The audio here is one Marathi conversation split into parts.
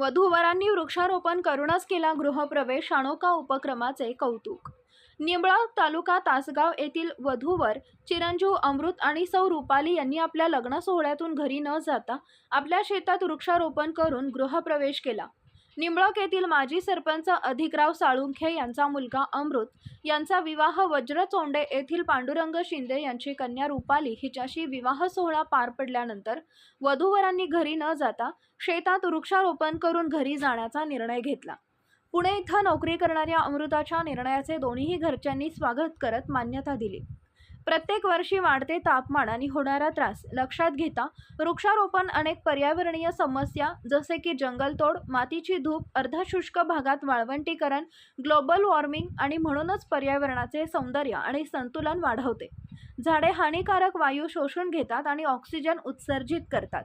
वधूवरांनी वृक्षारोपण करूनच केला गृहप्रवेश शाणोका उपक्रमाचे कौतुक. निंबळा तालुका तासगाव येथील वधूवर चिरंजीव अमृत आणि सौ रुपाली यांनी आपल्या लग्न सोहळ्यातून घरी न जाता आपल्या शेतात वृक्षारोपण करून गृहप्रवेश केला. निंबळक येथील माजी सरपंच अधिकराव साळुंखे यांचा मुलगा अमृत यांचा विवाह वज्रचोंडे येथील पांडुरंग शिंदे यांची कन्या रुपाली हिच्याशी विवाह सोहळा पार पडल्यानंतर वधूवरांनी घरी न जाता शेतात वृक्षारोपण करून घरी जाण्याचा निर्णय घेतला. पुणे इथं नोकरी करणाऱ्या अमृताच्या निर्णयाचे दोन्हीही घरच्यांनी स्वागत करत मान्यता दिली. प्रत्येक वर्षी वाढते तापमान आणि होणारा त्रास. लक्षात घेता वृक्षारोपण अनेक पर्यावरणीय समस्या जसे की जंगलतोड मातीची धूप अर्धशुष्क भागात वाळवंटीकरण ग्लोबल वॉर्मिंग आणि म्हणूनच पर्यावरणाचे सौंदर्य आणि संतुलन वाढवते. झाडे हानिकारक वायू शोषून घेतात आणि ऑक्सिजन उत्सर्जित करतात.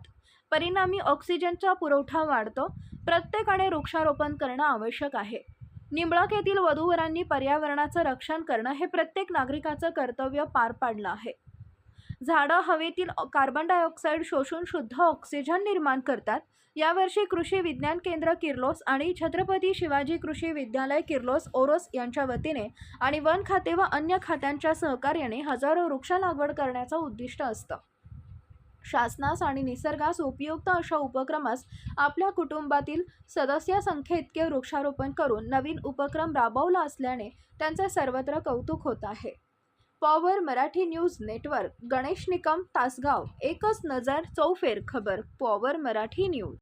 परिणामी ऑक्सिजनचा पुरवठा वाढतो. प्रत्येकाने वृक्षारोपण करणं आवश्यक आहे. निंबळक येथील वधूवरांनी पर्यावरणाचं रक्षण करणं हे प्रत्येक नागरिकाचं कर्तव्य पार पाडलं आहे. झाडं हवेतील कार्बन डायऑक्साईड शोषून शुद्ध ऑक्सिजन निर्माण करतात. यावर्षी कृषी विज्ञान केंद्र किर्लोस आणि छत्रपती शिवाजी कृषी विद्यालय किर्लोस ओरोस यांच्या वतीने आणि वन खाते व अन्य खात्यांच्या सहकार्याने हजारो वृक्ष लागवड करण्याचं उद्दिष्ट असतं. शासनास आणि निसर्गास उपयुक्त अशा उपक्रमास आपल्या कुटुंबातील सदस्य संख्येइतके वृक्षारोपण करून नवीन उपक्रम राबवला असल्याने त्यांचे सर्वत्र कौतुक होत आहे. Power Marathi news network Ganesh Nikam Tasgaon एकच नजर चौफेर खबर पॉवर मराठी न्यूज.